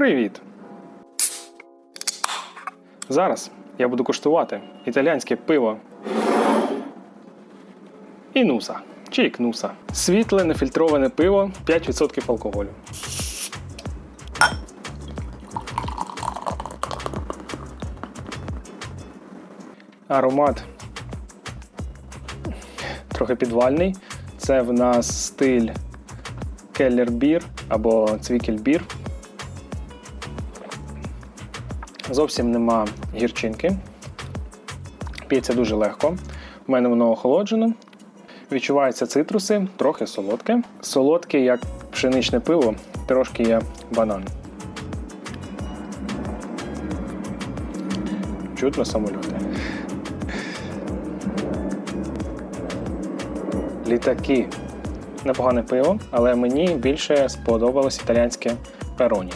Привіт! Зараз я буду куштувати італійське пиво Інуса чи Ікнуса. Світле нефільтроване пиво 5% алкоголю. Аромат трохи підвальний. Це в нас стиль келлер-бір або цвікель-бір. Зовсім нема гірчинки. П'ється дуже легко. У мене воно охолоджено. Відчуваються цитруси, трохи солодке. Солодке, як пшеничне пиво, трошки є банан. Чутно самольоти. Літаки. Непогане пиво, але мені більше сподобалось італійське пероні.